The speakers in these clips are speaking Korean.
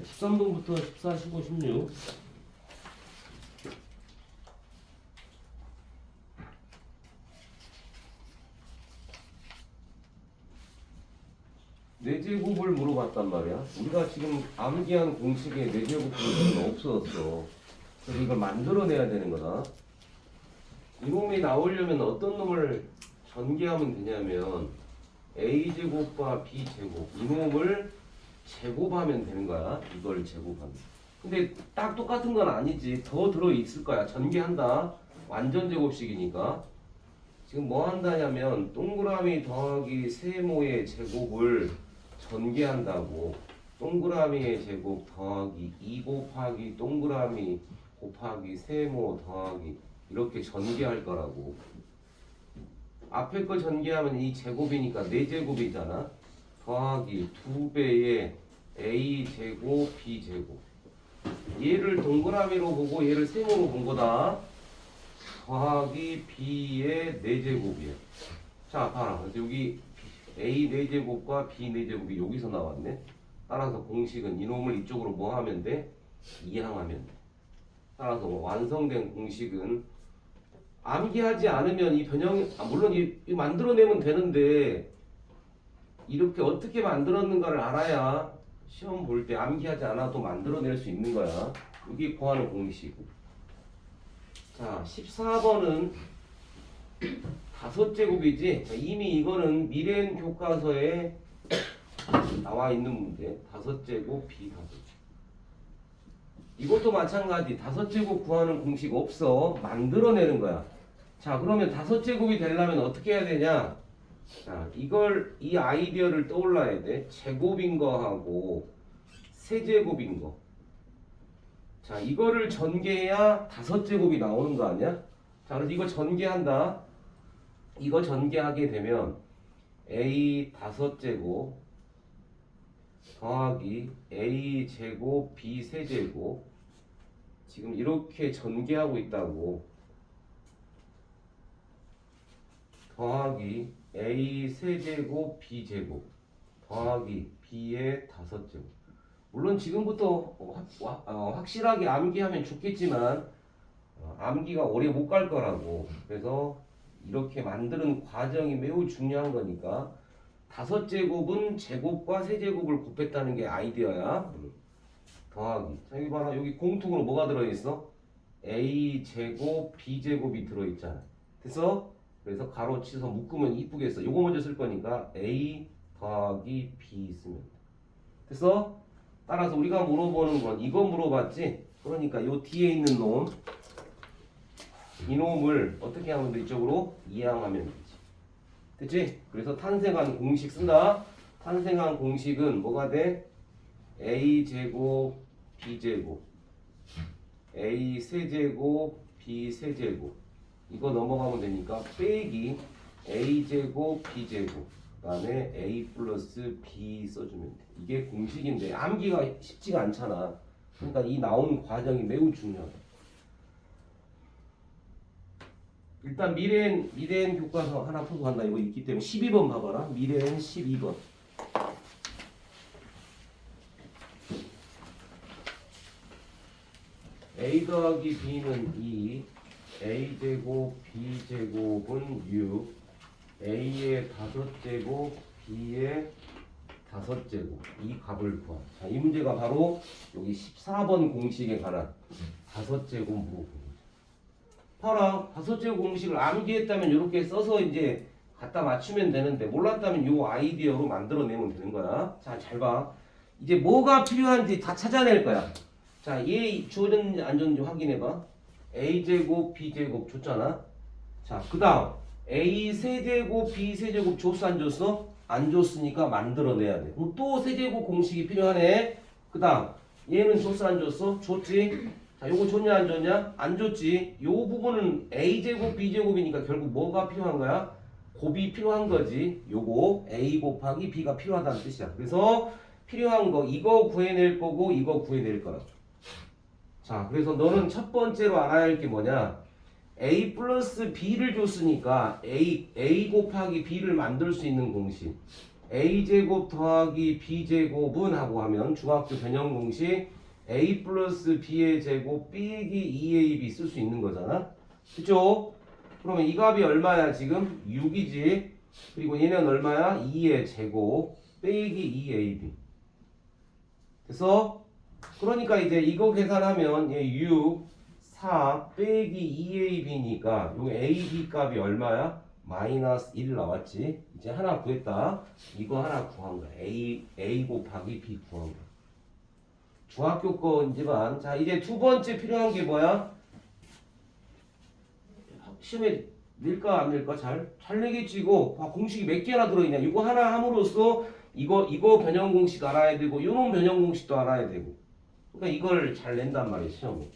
13번부터 14, 15, 16. 내제곱을 물어봤단 말이야. 우리가 지금 암기한 공식에 내제곱 공식은 없어졌어. 그래서 이걸 만들어내야 되는 거다. 이 놈이 나오려면 어떤 놈을 전개하면 되냐면 a 제곱과 b 제곱 이 놈을 제곱하면 되는 거야. 이걸 제곱하면. 근데 딱 똑같은 건 아니지. 더 들어 있을 거야. 전개한다. 완전 제곱식이니까. 지금 뭐 한다냐면 동그라미 더하기 세모의 제곱을 전개한다고. 동그라미의 제곱 더하기 2 곱하기 동그라미 곱하기 세모 더하기 이렇게 전개할 거라고. 앞에 거 전개하면 이 제곱이니까 4제곱이잖아. 더하기 2배의 a 제곱 b 제곱. 얘를 동그라미로 보고 얘를 세모로 본 거다. 더하기 b의 4제곱이야. 자, 봐라. 그래서 여기 a 4제곱과 b 4제곱이 여기서 나왔네. 따라서 공식은 이놈을 이쪽으로 뭐 하면 돼? 이항하면 돼. 따라서 완성된 공식은 암기하지 않으면 이 변형, 아, 물론 이, 이 만들어내면 되는데 이렇게 어떻게 만들었는가를 알아야 시험 볼 때 암기하지 않아도 만들어낼 수 있는 거야. 여기 구하는 공식. 자, 14번은 다섯 제곱이지. 자, 이미 이거는 미래엔 교과서에 나와 있는 문제. 다섯 제곱 b 다섯 제곱. 이것도 마찬가지. 다섯 제곱 구하는 공식 없어. 만들어내는 거야. 자, 그러면 다섯 제곱이 되려면 어떻게 해야 되냐? 자, 이걸 이 아이디어를 떠올라야 돼. 제곱인 거하고 세제곱인 거. 자, 이거를 전개해야 다섯 제곱이 나오는 거 아니야? 자, 그래서 이거 전개한다. 이거 전개하게 되면 a 다섯 제곱 더하기 a 제곱 b 세제곱 지금 이렇게 전개하고 있다고 더하기 a 세제곱 b 제곱 더하기 b의 다섯 제곱 물론 지금부터 확, 와- 어, 확실하게 암기하면 좋겠지만 어, 암기가 오래 못 갈 거라고 그래서 이렇게 만드는 과정이 매우 중요한 거니까 다섯 제곱은 제곱과 세 제곱을 곱했다는 게 아이디어야 음. 더하기 자 여기 봐라 여기 공통으로 뭐가 들어있어? a 제곱 b 제곱이 들어있잖아 됐어? 그래서 가로 치서 묶으면 이쁘겠어 요거 먼저 쓸 거니까 a 더하기 b 쓰면 돼 됐어? 따라서 우리가 물어보는 건 이거 물어봤지? 그러니까 요 뒤에 있는 놈 이놈을 어떻게 하면 돼? 이쪽으로 이항하면 되지. 됐지? 그래서 탄생한 공식 쓴다. 탄생한 공식은 뭐가 돼? a 제곱 b 제곱 a 세제곱 b 세제곱 이거 넘어가면 되니까 빼기 a 제곱 b 제곱 그다음에 a 플러스 b 써주면 돼. 이게 공식인데 암기가 쉽지가 않잖아. 그러니까 이 나오는 과정이 매우 중요하다. 일단 미래엔 미래엔 교과서 하나 풀고 간다 이거 있기 때문에 12번 봐봐라 미래엔 12번 a 더하기 b는 2 a 제곱 b 제곱은 6 a의 다섯 제곱 b의 다섯 제곱. 이 값을 구하 자이 문제가 바로 여기 14번 공식에 관한 다섯 제곱 거죠. 봐라 다섯 제곱 공식을 암기했다면 이렇게 써서 이제 갖다 맞추면 되는데 몰랐다면 요 아이디어로 만들어내면 되는 거야. 자 잘 봐. 이제 뭐가 필요한지 다 찾아낼 거야. 자 얘 주어졌는지 안 줬는지 확인해봐 a 제곱 b 제곱 줬잖아 자그 다음 a 세제곱 b 세제곱 줬어 안 줬어? 안 줬으니까 만들어내야 돼 그럼 또 세제곱 공식이 필요하네 그 다음 얘는 줬어 안 줬어? 줬지 자, 요거 줬냐 안 줬냐? 안 줬지. 요 부분은 a 제곱 b 제곱이니까 결국 뭐가 필요한 거야? 곱이 필요한 거지. 요거 a 곱하기 b가 필요하다는 뜻이야. 그래서 필요한 거 이거 구해낼 거고 이거 구해낼 거라고. 자, 그래서 너는 첫 번째로 알아야 할 게 뭐냐? a 플러스 b를 줬으니까 a a 곱하기 b를 만들 수 있는 공식. a 제곱 더하기 b 제곱은 하고 하면 중학교 변형 공식 a 플러스 b의 제곱 빼기 2ab 쓸 수 있는 거잖아. 그죠? 그러면 이 값이 얼마야 지금? 6이지. 그리고 얘는 얼마야? 2의 제곱 빼기 2ab. 그래서 그러니까 이제 이거 계산하면 얘 6, 4 빼기 2ab니까 요 ab 값이 얼마야? 마이너스 1 나왔지. 이제 하나 구했다. 이거 하나 구한 거야. a a 곱하기 b 구한 거야. 중학교 거지만 자 이제 두 번째 필요한 게 뭐야? 시험에 낼까 안 낼까 잘? 잘 내겠지 이거 봐, 공식이 몇 개나 들어있냐 이거 하나 함으로써 이거 이거 변형 공식 알아야 되고 요놈 변형 공식도 알아야 되고 그러니까 이걸 잘 낸단 시험에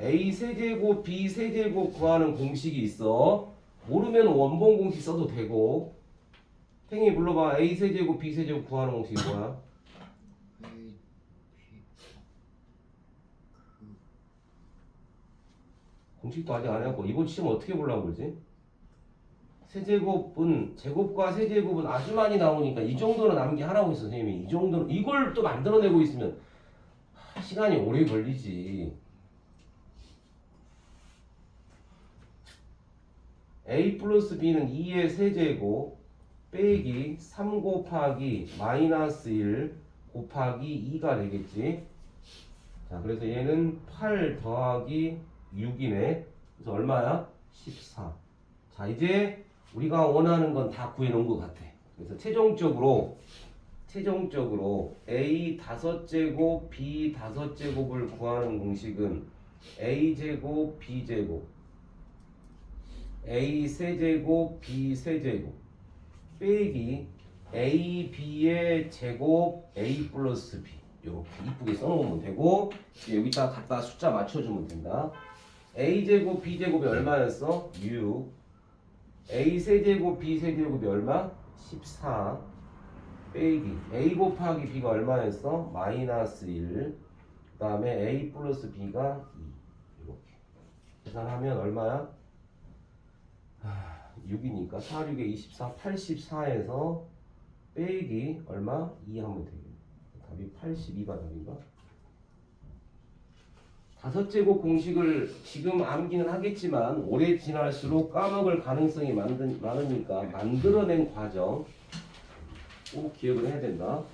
A 세제곱 B 세제곱 구하는 공식이 있어 모르면 원본 공식 써도 되고 탱이 불러봐 A 세제곱 B 세제곱 구하는 공식이 뭐야? 공식도 아직 안 해갖고 이번 시험 어떻게 보려고 그러지? 세제곱은 제곱과 세제곱은 아주 많이 나오니까 이 정도는 암기하라고 했어 선생님이. 이 정도는 이걸 또 만들어내고 있으면 하, 시간이 오래 걸리지. A 플러스 b는 2의 세제곱 빼기 3 곱하기 마이너스 1 곱하기 2가 되겠지? 자 그래서 얘는 8 더하기 6이네. 그래서 얼마야? 14자 이제 우리가 원하는 건 다 구해놓은 것 같아. 그래서 최종적으로 최종적으로 a 다섯 제곱 b 다섯 제곱을 구하는 공식은 a 제곱 b 제곱 a 세 제곱 b 세 제곱 빼기 a b의 제곱 a 플러스 b 이렇게 이쁘게 써놓으면 되고 여기다 갖다 숫자 맞춰주면 된다. a 제곱 b 제곱이 얼마였어? 6 a 세제곱 b 세제곱이 얼마? 14 빼기 a 곱하기 b가 얼마였어? 마이너스 1 그 다음에 a 플러스 b가 2 이렇게 계산하면 얼마야? 6이니까 4, 6에 24 84에서 빼기 얼마? 2 하면 되겠네 답이 82가 답인가? 다섯 제곱 공식을 지금 암기는 하겠지만 오래 지날수록 까먹을 가능성이 많은, 많으니까 만들어낸 과정 꼭 기억을 해야 된다.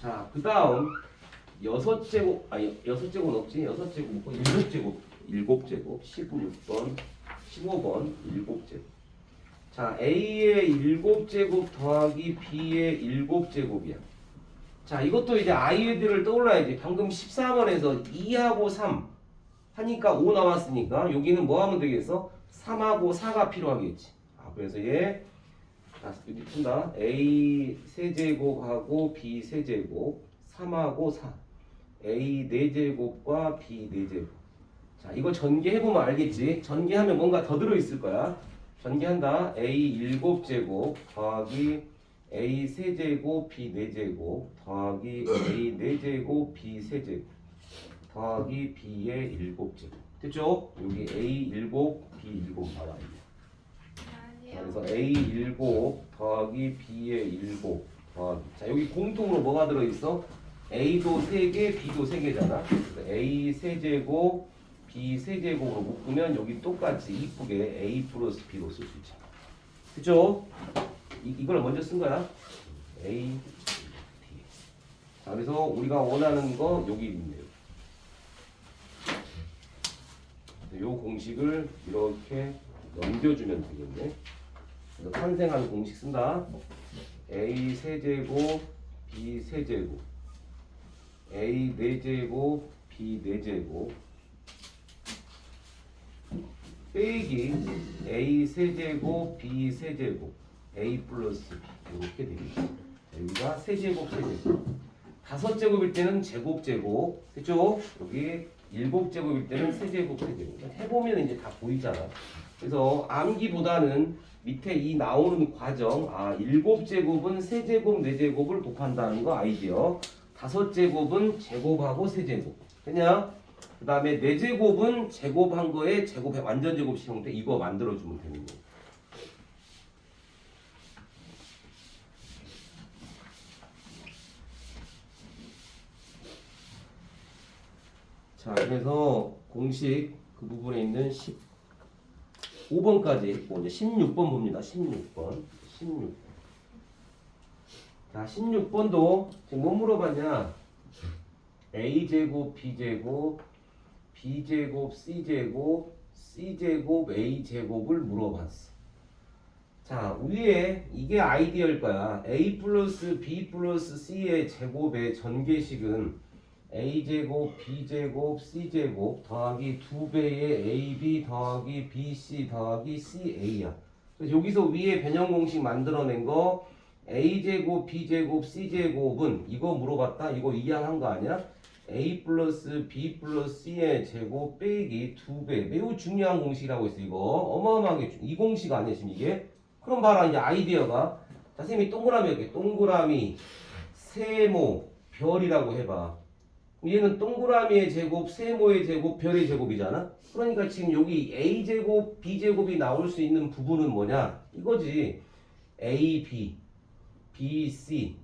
자, 그 다음 여섯 제곱 아니 여섯 제곱은 없지 여섯 제곱 없고 일곱 제곱 일곱 제곱 16번 15번 일곱 제곱 자 A의 일곱 제곱 더하기 B의 일곱 제곱이야. 자, 이것도 이제 아이들을 떠올라야지. 방금 13원에서 2하고 3 하니까 5 나왔으니까 여기는 뭐 하면 되겠어? 3하고 4가 필요하겠지. 아, 그래서 얘 아, 여기 푼다. A 세제곱하고 B 세제곱 3하고 4 A 4제곱과 B 4제곱 자, 이거 전개해보면 알겠지? 전개하면 뭔가 더 들어있을 거야. 전개한다. A 7제곱 더하기 a 세제곱 b 네제곱 더하기 a 네제곱 b 세제곱 더하기 b의 일곱제곱 됐죠? 여기 a 일곱 b 일곱 나와 있네. 자, 그래서 a 일곱 더하기 b의 일곱 더하기 자 여기 공통으로 뭐가 들어 있어? a도 세 개, b도 세 개잖아. 그래서 a 세제곱 b 세제곱으로 묶으면 여기 똑같이 이쁘게 a 플러스 b로 쓸 수 있잖아. 그죠? 이, 이걸 먼저 쓴 거야. A, D. 자, 그래서 우리가 원하는 거 여기 있네요. 요 공식을 이렇게 넘겨주면 되겠네. 그래서 탄생한 공식 쓴다. A 세제곱, B 세제곱, A 네제곱, B 네제곱, 빼기 A 세제곱, B 세제곱, A 플러스 이렇게 되겠죠. 자, 여기가 세제곱 세제곱 다섯 제곱일 때는 제곱 제곱 그죠? 여기 일곱 제곱일 때는 세제곱 세제곱 해보면 이제 다 보이잖아. 그래서 암기보다는 밑에 이 나오는 과정 아 일곱 제곱은 세제곱 네제곱을 곱한다는 거 아이디어 다섯 제곱은 제곱하고 세제곱 그냥 그 다음에 네 제곱은 제곱한 거에 제곱에 완전 제곱 시험 때 이거 만들어주면 되는 거예요. 자, 그래서 공식 그 부분에 있는 15번까지 있고 이제 16번 봅니다. 16번. 16. 자, 16번도 지금 뭐 물어봤냐? a 제곱 b 제곱 b 제곱 c 제곱 c 제곱 a 제곱을 물어봤어. 자, 위에 이게 아이디어일 거야. a 플러스 b 플러스 c의 제곱의 전개식은 a 제곱 b 제곱 c 제곱 더하기 두 배의 ab 더하기 bc 더하기 ca야. 그래서 여기서 위에 변형 공식 만들어낸 거 a 제곱 b 제곱 c 제곱은 이거 물어봤다. 이거 이해한 거 아니야? a 플러스 b 플러스 c의 제곱 빼기 두 배. 매우 중요한 공식이라고 했어. 이거 어마어마하게 중- 이 공식 아니야 지금 이게? 그럼 봐라 이제 아이디어가 자 선생님이 동그라미 이렇게 동그라미 세모 별이라고 해봐. 얘는 동그라미의 제곱, 세모의 제곱, 별의 제곱이잖아. 그러니까 지금 여기 a 제곱, b 제곱이 나올 수 있는 부분은 뭐냐? 이거지. a, b, b, c,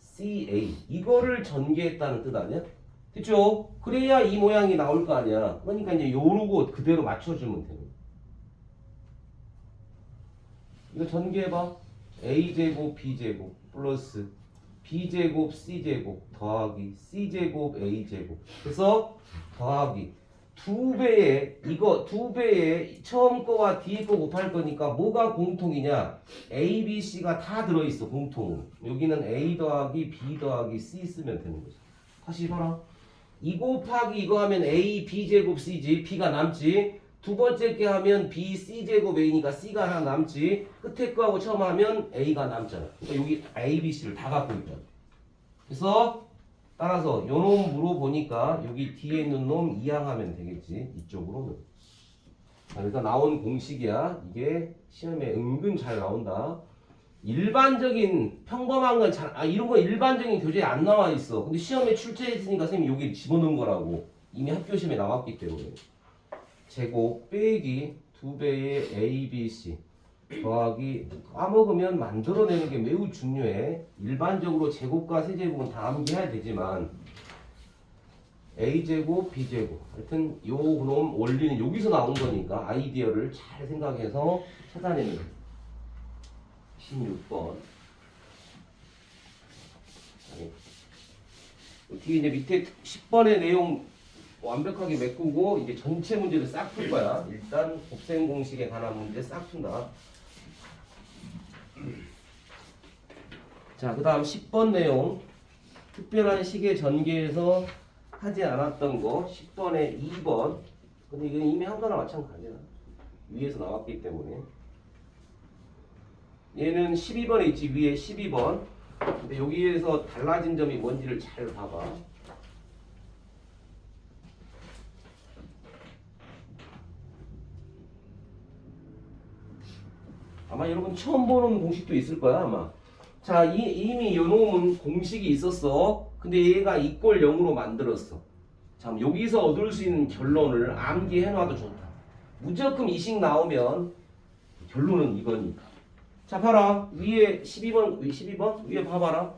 c, a 이거를 전개했다는 뜻 아니야? 됐죠? 그래야 이 모양이 나올 거 아니야. 그러니까 이제 요러고 그대로 맞춰주면 되는. 이거 전개해봐. a 제곱, b 제곱 플러스 b 제곱, c 제곱 더하기 c 제곱, a 제곱. 그래서 더하기 두 배의 이거 두 배의 처음 거와 뒤에 거 곱할 거니까 뭐가 공통이냐? a, b, c가 다 들어있어 공통. 여기는 a 더하기 b 더하기 c 쓰면 되는 거죠. 다시 봐라. 이 곱하기 이거 하면 a, b 제곱, c지. b가 남지. 두 번째 게 하면 b, c 제곱 a니까 c가 하나 남지. 끝에 거하고 처음 하면 a가 남잖아. 그러니까 여기 a, b, c를 다 갖고 있잖아. 그래서 따라서 요놈 물어보니까 여기 뒤에 있는 놈 이항하면 되겠지. 이쪽으로는. 자, 그러니까 나온 공식이야. 이게 시험에 은근 잘 나온다. 일반적인 평범한 건 잘, 아, 이런 거 일반적인 교재에 안 나와 있어. 근데 시험에 출제했으니까 선생님이 여기 집어넣은 거라고. 이미 학교 시험에 나왔기 때문에. 제곱 빼기 두 배의 A, B, C 더하기 까먹으면 만들어내는 게 매우 중요해. 일반적으로 제곱과 세제곱은 다 암기해야 되지만 A 제곱, B 제곱. 하여튼 요놈 원리는 여기서 나온 거니까 아이디어를 잘 생각해서 찾아내는 거예요. 16번. 뒤에 이제 밑에 10번의 내용 완벽하게 메꾸고 이제 전체 문제를 싹 풀 거야. 일단 곱셈 공식에 관한 문제 싹 푼다. 자, 그 다음 10번 내용 특별한 시계 전개에서 하지 않았던 거 10번에 2번. 근데 이건 이미 한 거나 마찬가지야. 위에서 나왔기 때문에. 얘는 12번에 있지 위에 12번. 근데 여기에서 달라진 점이 뭔지를 잘 봐봐. 아마 여러분 처음 보는 공식도 있을 거야 아마. 자 이, 이미 요놈은 공식이 있었어. 근데 얘가 이꼴 0으로 만들었어. 자 여기서 얻을 수 있는 결론을 암기해놔도 좋다. 무조건 이식 나오면 결론은 이거니까. 자 봐라 위에 12번 위 12번 위에 봐봐라